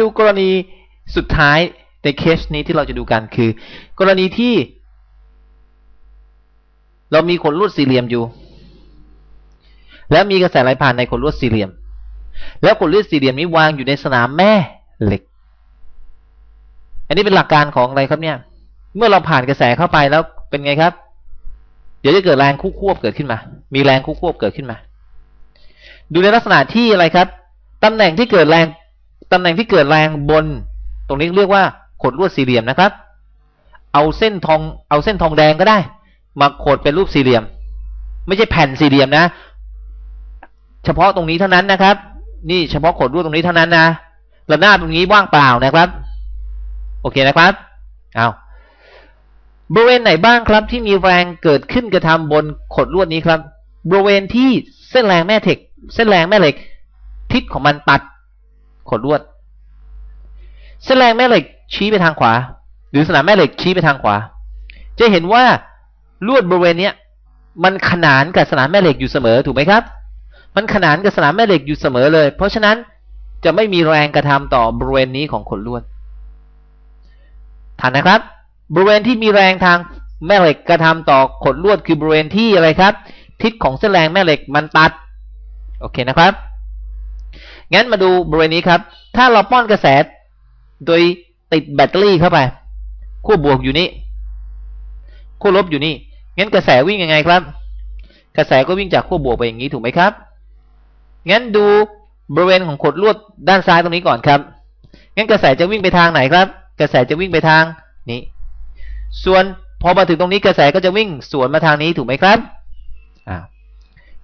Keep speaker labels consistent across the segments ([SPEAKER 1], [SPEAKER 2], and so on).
[SPEAKER 1] ดูกรณีสุดท้ายในเคสนี้ที่เราจะดูกันคือ กรณีที่ เรามีขนลวดสี่เหลี่ยมอยู่ แล้วมีกระแสไหลผ่านในขนลวดสี่เหลี่ยม แล้วขนลวดสี่เหลี่ยมนี้วางอยู่ในสนามแม่เหล็ก อันนี้เป็นหลักการของอะไรครับเนี่ย เมื่อเราผ่านกระแสเข้าไปแล้วเป็นไงครับ เดี๋ยวจะเกิดแรงคู่ควบเกิดขึ้นมา มีแรงคู่ควบเกิดขึ้นมา ดูในลักษณะที่อะไรครับตำแหน่งที่เกิดแรง ตำแหน่งที่เกิดแรงบน ตรงนี้เรียกว่าขดลวดสี่เหลี่ยมนะครับ เอาเส้นทองเอาเส้นทองแดงก็ได้ มาขดเป็นรูปสี่เหลี่ยม ไม่ใช่แผ่นสี่เหลี่ยมนะ เฉพาะตรงนี้เท่านั้นนะครับ นี่เฉพาะขดลวดตรงนี้เท่านั้นนะระนาบตรงนี้ว่างเปล่านะครับ โอเคนะครับเอาบริเวณไหนบ้างครับที่มีแรงเกิดขึ้นกระทำบนขดลวดนี้ครับ บริเวณที่เส้นแรงแม่เทคเส้นแรงแม่เหล็ก ทิศของมันตัด ขดลวด เส้นแรงแม่เหล็กชี้ไปทางขวา หรือสนามแม่เหล็กชี้ไปทางขวา จะเห็นว่าลวดบริเวณเนี้ยมันขนานกับสนามแม่เหล็กอยู่เสมอถูกไหมครับ มันขนานกับสนามแม่เหล็กอยู่เสมอเลย เพราะฉะนั้นจะไม่มีแรงกระทำต่อบริเวณนี้ของขดลวดทันนะครับ บริเวณที่มีแรงทางแม่เหล็กกระทำต่อขดลวดคือบริเวณที่อะไรครับ ทิศของเส้นแรงแม่เหล็กมันตัด โอเคนะครับ งั้นมาดูบริเวณนี้ครับ ถ้าเราป้อนกระแส โดยติดแบตเตอรี่เข้าไปขั้วบวกอยู่นี่ขั้วลบอยู่นี่งั้นกระแสวิ่งยังไงครับ กระแสก็วิ่งจากขั้วบวกไปอย่างนี้ถูกไหมครับ งั้นดูบริเวณของขดลวดด้านซ้ายตรงนี้ก่อนครับ งั้นกระแสจะวิ่งไปทางไหนครับ กระแสจะวิ่งไปทางนี้ ส่วนพอมาถึงตรงนี้กระแสก็จะวิ่งสวนมาทางนี้ถูกไหมครับอ่า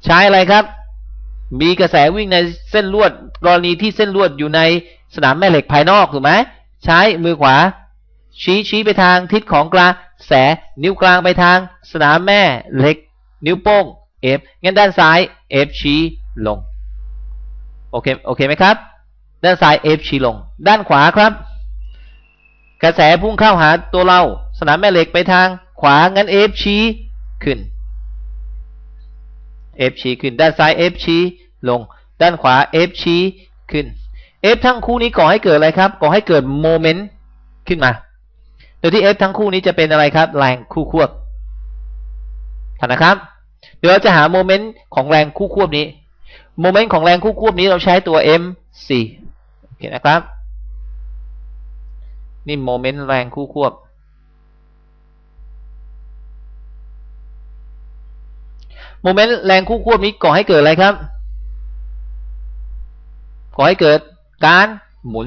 [SPEAKER 1] ใช้อะไรครับ มีกระแสวิ่งในเส้นลวดกรณีที่เส้นลวดอยู่ในสนามแม่เหล็กภายนอกถูกไหมใช้มือขวา ชี้ชี้ไปทางทิศของกลางแสนิ้วกลางไปทางสนามแม่เหล็ก นิ้วโป้ง F งั้นด้านซ้าย F ชี้ลงโอเคโอเคไหมครับ ด้านซ้าย F ชี้ลง ด้านขวาครับ กระแสพุ่งเข้าหาตัวเรา สนามแม่เหล็กไปทางขวางั้น F ชี้ขึ้น F ชี้ขึ้น ด้านซ้าย F ชี้ลง ด้านขวา F ชี้ขึ้น F ทั้งคู่นี้ก่อให้เกิดอะไรครับ ก่อให้เกิดโมเมนต์ขึ้นมา โดยที่ F ทั้งคู่นี้จะเป็นอะไรครับ แรงคู่ควบถานนะครับ เดี๋ยวเราจะหาโมเมนต์ของแรงคู่ควบนี้ โมเมนต์ของแรงคู่ควบนี้เราใช้ตัว mc โอเคนะครับ นี่โมเมนต์แรงคู่ควบ โมเมนต์แรงคู่ควบนี้ก่อให้เกิดอะไรครับ ก่อให้เกิดการหมุน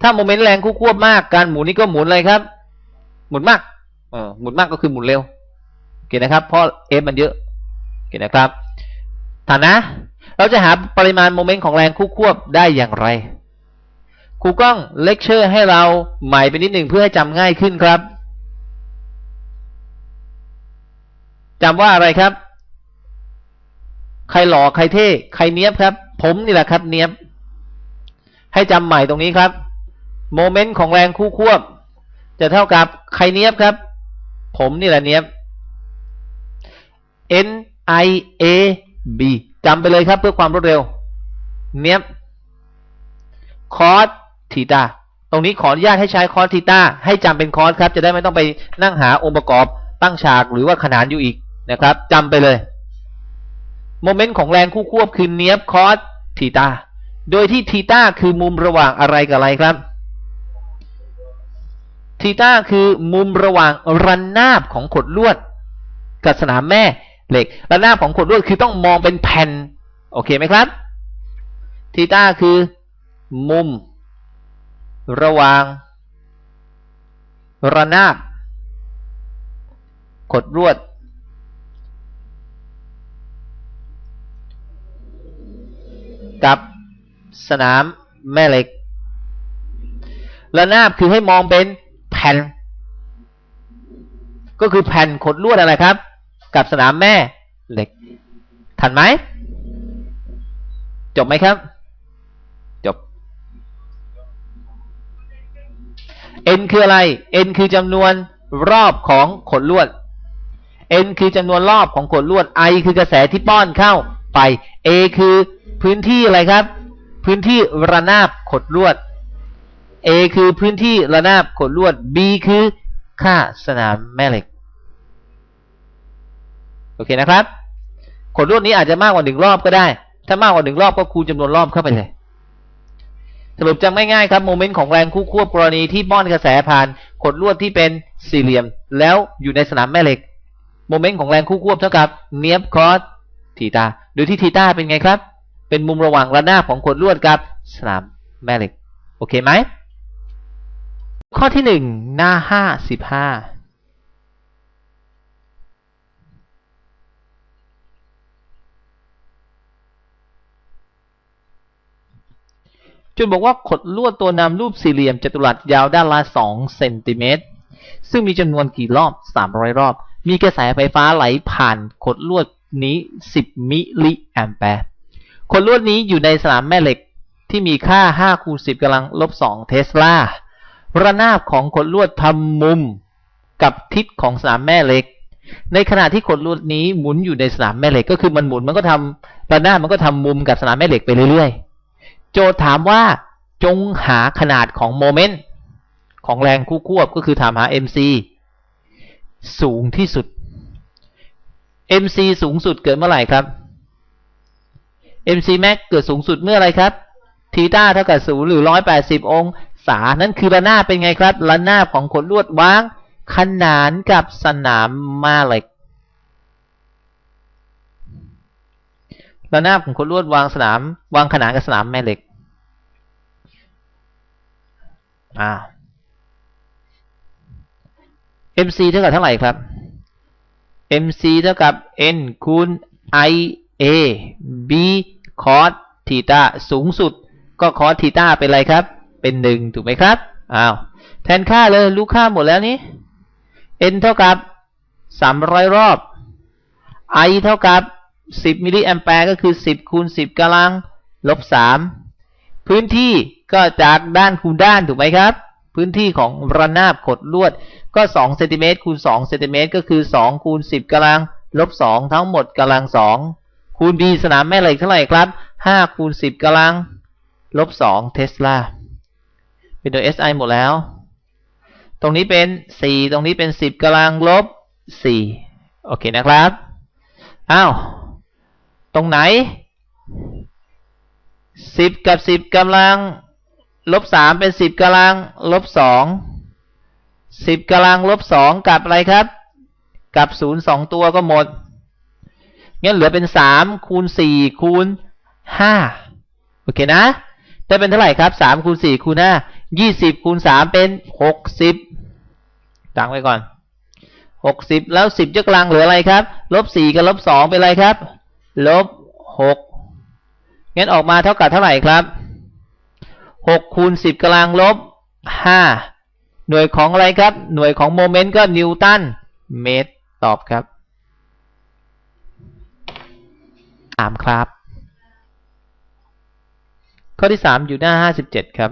[SPEAKER 1] ถ้าโมเมนต์แรงคู่ควบมาก การหมุนนี้ก็หมุนอะไรครับ หมุนมากเออหมุนมากก็คือหมุนเร็วโอเคนะครับ เพราะ f มันเยอะโอเคนะครับฐานนะ เราจะหาปริมาณโมเมนต์ของแรงคู่ควบได้อย่างไรครูก้องเลคเชอร์ให้เราใหม่ไปนิดหนึ่งเพื่อให้จำง่ายขึ้นครับ จำว่าอะไรครับ ใครหล่อใครเท่ใครเนี้ยบครับ ผมนี่แหละครับ เนี้ยบ ให้จำใหม่ตรงนี้ครับโมเมนต์ของแรงคู่ควบ จะเท่ากับใครเนี้ยบครับ ผมนี่แหละเนี้ยบ N I A B จำไปเลยครับเพื่อความรวดเร็ว เนี้ยบคอสทีตาตรงนี้ขออนุญาตให้ใช้คอสทีตาให้จำเป็นคอสครับ จะได้ไม่ต้องไปนั่งหาองค์ประกอบตั้งฉากหรือว่าขนานอยู่อีก นะครับจำไปเลย โมเมนต์ของแรงคู่ควบคือเนียบคอสทีตาโดยที่ทีตาคือมุมระหว่างอะไรกับอะไรครับทีตาคือมุมระหว่างรันนาบของขดลวดกับสนามแม่เหล็กระนาบของขดลวดคือต้องมองเป็นแผ่นโอเคไหมครับทีตาคือมุมระหว่างระนาบขดลวด กับสนามแม่เหล็กระนาบคือให้มองเป็นแผ่น ก็คือแผ่นขดลวดอะไรครับ กับสนามแม่เหล็ก ทันไหม จบไหมครับ จบ n คืออะไร n คือจำนวนรอบของขดลวด n คือจำนวนรอบของขดลวด i คือกระแสที่ป้อนเข้าไป a คือ พื้นที่อะไรครับ พื้นที่ระนาบขดลวด A คือพื้นที่ระนาบขดลวด B คือค่าสนามแม่เหล็กโอเคนะครับขดลวดนี้อาจจะมากกว่าหนึ่งรอบก็ได้ ถ้ามากกว่าหนึ่งรอบก็คูณจำนวนรอบเข้าไปเลยสรุปจำง่ายๆครับโมเมนต์ของแรงคู่ควบกรณีที่ป้อนกระแสผ่านขดลวดที่เป็นสี่เหลี่ยม แล้วอยู่ในสนามแม่เหล็กโมเมนต์ของแรงคู่ควบเท่ากับเนียบคอสทีตาโดยที่ทีตาเป็นไงครับ เป็นมุมระหว่างระนาบของขดลวดกับสนามแม่เหล็ก โอเคไหม ข้อที่หนึ่งหน้าห้าสิบห้าจุดบอกว่าขดลวดตัวนำรูปสี่เหลี่ยมจัตุรัสยาวด้านละ2เซนติเมตร ซึ่งมีจำนวนกี่รอบ 300 รอบ มีกระแสไฟฟ้าไหลผ่านขดลวดนี้ 10 มิลลิแอมแปร์ ขดลวดนี้อยู่ในสนามแม่เหล็กที่มีค่า5คูณ10กำลังลบ2เทสลาระนาบของขดลวดทำมุมกับทิศของสนามแม่เหล็ก ในขณะที่ขดลวดนี้หมุนอยู่ในสนามแม่เหล็กก็คือมันหมุนมันก็ทำระนาบมันก็ทำมุมกับสนามแม่เหล็กไปเรื่อยๆ โจทย์ถามว่าจงหาขนาดของโมเมนต์ของแรงคู่ควบก็คือถามหา mc สูงที่สุด mc สูงสุดเกิดเมื่อไหร่ครับ mc max เกิดสูงสุดเมื่อไรครับทีต้าเท่ากับศูนย์หรือร้อยแปดสิบองศา นั่นคือระนาบเป็นไงครับ ระนาบของขนลวดวาง ขนานกับสนามมาเหล็ก ระนาบของขนลวดวางสนาม วางขนานกับสนามแม่เหล็ก อ่า mc เท่ากับเท่าไหร่ครับ mc เท่ากับ n คูณ i a b a b cos ทีตาสูงสุด ก็คอสทีตาเป็นอะไรครับ เป็นหนึ่งถูกไหมครับอ้าวแทนค่าเลยรู้ค่าหมดแล้วนี้ n เท่ากับสามร้อยรอบ i เท่ากับสิบมิลลิแอมแปร์ก็คือสิบคูณสิบกำลังลบสามพื้นที่ก็จากด้านคูณด้านถูกไหมครับ พื้นที่ของระนาบขดลวดก็สองเซนติเมตรคูณสองเซนติเมตรก็คือสองคูณสิบกำลังลบสองทั้งหมดกำลังสอง คูณ b สนามแม่เหล็กเท่าไหร่ครับห้าคูณสิบกำลังลบสองเทสลาเป็นโดย SI หมดแล้ว ตรงนี้เป็นสี่ตรงนี้เป็นสิบกำลังลบสี่โอเคนะครับ อ้าว ตรงไหนสิบกับสิบกำลังลบสามเป็นสิบกำลังลบสองสิบกำลังลบสองกับอะไรครับ กับศูนย์สองตัวก็หมด งั้นเหลือเป็นสามคูณสี่คูณห้าโอเคนะได้เป็นเท่าไหร่ครับสามคูณสี่คูณห้ายี่สิบคูณสามเป็นหกสิบตั้งไว้ก่อนหกสิบแล้วสิบยกกลางเหลืออะไรครับลบสี่กับลบสองเป็นอะไรครับลบหกงั้นออกมาเท่ากับเท่าไหร่ครับหกคูณสิบกลางลบห้าหน่วยของอะไรครับ หน่วยของโมเมนต์ก็นิวตันเมตรตอบครับถามครับ ข้อที่สามอยู่หน้าห้าสิบเจ็ดครับ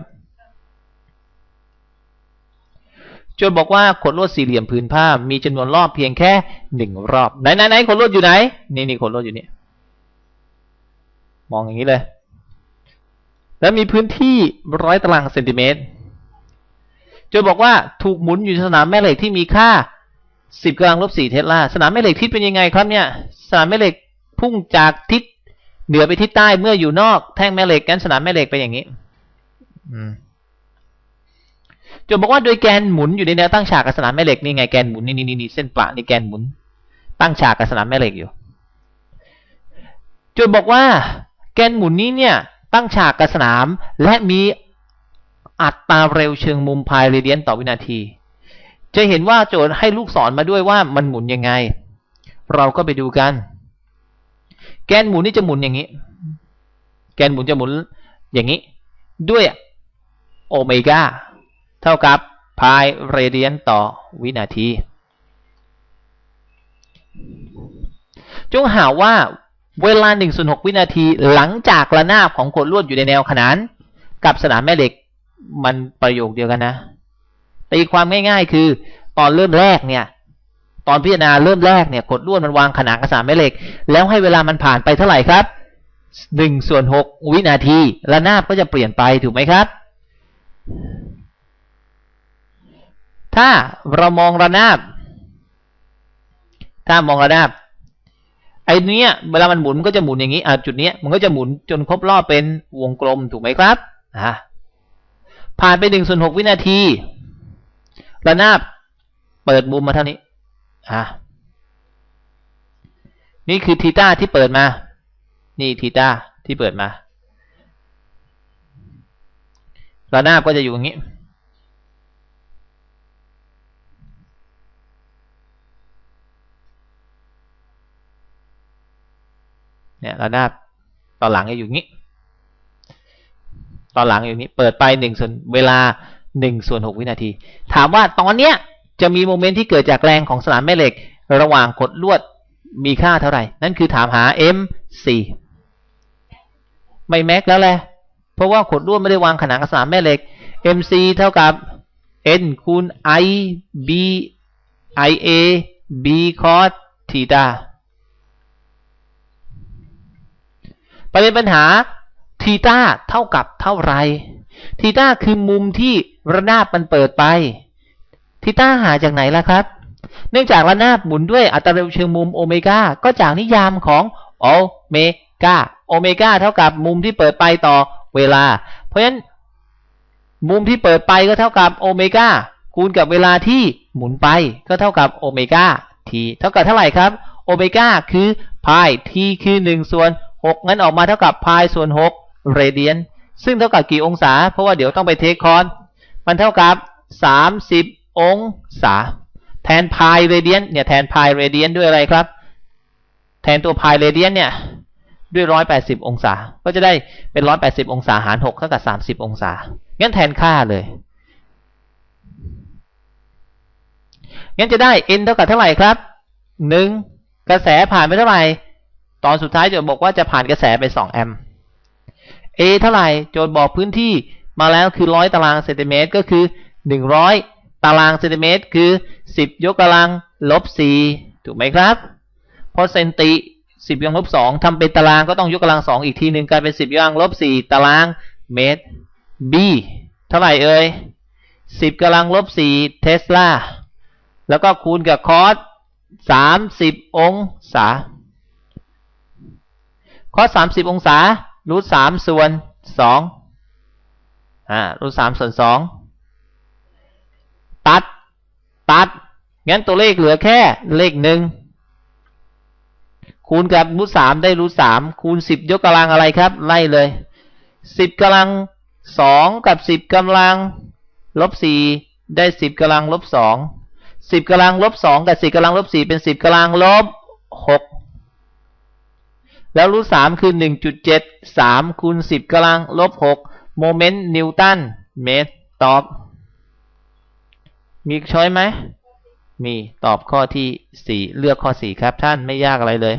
[SPEAKER 1] โจทย์บอกว่าขดลวดสี่เหลี่ยมผืนผ้ามีจำนวนรอบเพียงแค่หนึ่งรอบไหนไหนไหนขดลวดอยู่ไหน นี่นี่ขดลวดอยู่นี่มองอย่างนี้เลย แล้วมีพื้นที่ร้อยตารางเซนติเมตรโจทย์บอกว่าถูกหมุนอยู่สนามแม่เหล็กที่มีค่าสิบกำลังลบสี่เทสลาสนามแม่เหล็กทิศเป็นยังไงครับเนี่ย สนามแม่เหล็ก พุ่งจากทิศเหนือไปทิศใต้เมื่ออยู่นอกแท่งแม่เหล็กแกนสนามแม่เหล็กไปอย่างนี้จะบอกว่าโดยแกนหมุนอยู่ในแนวตั้งฉากกับสนามแม่เหล็กนี่ไงแกนหมุนนี่นี่นี่เส้นประนี่แกนหมุน ตั้งฉากกับสนามแม่เหล็กอยู่จะบอกว่า แกนหมุนนี้เนี่ย ตั้งฉากกับสนาม และมีอัตราเร็วเชิงมุมพายเรเดียนต่อวินาที จะเห็นว่าโจทย์ให้ลูกศรมาด้วยว่ามันหมุนยังไง เราก็ไปดูกัน แกนหมุนนี่จะหมุนอย่างนี้ แกนหมุนจะหมุนอย่างนี้ ด้วยโอเมก้าเท่ากับพายเรเดียนต่อวินาที จงหาว่าเวลา1ส่วน6วินาทีหลังจากระนาบของขดลวดอยู่ในแนวขนาน กับสนามแม่เหล็กมันประโยคเดียวกันนะตีความง่ายๆคือตอนเริ่มแรกเนี่ย ตอนพิจารณาเริ่มแรกเนี่ยกดลวดมันวางขนานกระสานแม่เหล็ก แล้วให้เวลามันผ่านไปเท่าไหร่ครับหนึ่งส่วนหกวินาทีระนาบก็จะเปลี่ยนไปถูกไหมครับ ถ้าเรามองระนาบ ถ้ามองระนาบไอ้เนี้ยเวลามันหมุนมันก็จะหมุนอย่างนี้อ่าจุดเนี้ยมันก็จะหมุนจนครบรอบเป็นวงกลมถูกไหมครับอ่าผ่านไปหนึ่งส่วนหกวินาทีระนาบเปิดมุมมาเท่านี้ อ่านี่คือทีต้าที่เปิดมา นี่ทีต้าที่เปิดมาระนาบก็จะอยู่อย่างนี้ เนี่ยระนาบตอนหลังจะอยู่อย่างนี้ ตอนหลังอยู่นี้ เปิดไปหนึ่งส่วนเวลาหนึ่งส่วนหกวินาที ถามว่าตอนเนี้ย จะมีโมเมนต์ที่เกิดจากแรงของสนามแม่เหล็ก ระหว่างกดลวดมีค่าเท่าไหร่ นั่นคือถามหา m4 ไม่แม็กแล้วแหละ เพราะว่าขดลวดไม่ได้วางขนานกับสนามแม่เหล็ก mc เท่ากับ n คูณ i b i a b cos ทีตาประเด็นปัญหาทีตาเท่ากับเท่าไรทีตาคือมุมที่ระนาบมันเปิดไป ทีตาหาจากไหนล่ะครับ เนื่องจากระนาบหมุนด้วยอัตราเร็วเชิงมุมโอเมก้าก็จากนิยามของโอเมก้าโอเมก้าเท่ากับมุมที่เปิดไปต่อเวลา เพราะฉะนั้น มุมที่เปิดไปก็เท่ากับโอเมก้าคูณกับเวลาที่หมุนไปก็เท่ากับโอเมก้าทีเท่ากับเท่าไหร่ครับโอเมก้าคือพายทีคือ 1 ส่วน 6 งั้นออกมาเท่ากับพายส่วน 6 เรเดียน ซึ่งเท่ากับกี่องศา เพราะว่าเดี๋ยวต้องไปเทคคอน มันเท่ากับ 30 องศา แทนพายเรเดียนเนี่ยแทนพายเรเดียนด้วยอะไรครับ แทนตัวพายเรเดียนเนี่ยด้วย 180 องศา ก็จะได้เป็น 180 องศาหาร 6 เท่ากับ 30 องศา งั้นแทนค่าเลย งั้นจะได้ n เท่ากับเท่าไหร่ครับ 1 กระแสผ่านไปเท่าไหร่ ตอนสุดท้ายโจทย์บอกว่าจะผ่านกระแสไป 2 แอมป์ a เท่าไหร่ โจทย์บอกพื้นที่มาแล้วคือ 100 ตารางเซนติเมตร ก็คือ 100 ตารางเซนติเมตรคือ 10 ยกกำลังลบ 4 ถูกไหมครับ เพราะเซนติ 10ยกกำลังลบ 2ทำเป็นตารางก็ต้องยกกำลัง 2 อีกทีหนึ่งกลายเป็น 10 ยกกำลังลบ 4 ตารางเมตร b เท่าไหร่เอ่ย 10กำลังลบ 4 เทสลา แล้วก็คูณกับคอส30 องศา คอส30 องศารูท3ส่วน2อ่ารูท3ส่วน2 ตัด ตัด งั้นตัวเลขเหลือแค่เลขหนึ่งคูณกับรูท3ได้รูท3คูณ10ยกกำลังอะไรครับ ไล่เลย10กำลัง2กับ10กำลังลบ4ได้10กำลังลบ2 10กำลังลบ2กับ10กำลังลบ4เป็น10กำลังลบ6แล้วรูท3คือ1.7 3คูณ10กำลังลบ6โมเมนต์นิวตันเมตรตอบ มีช้อยไหม มีตอบข้อที่4เลือกข้อ4ครับท่านไม่ยากอะไรเลย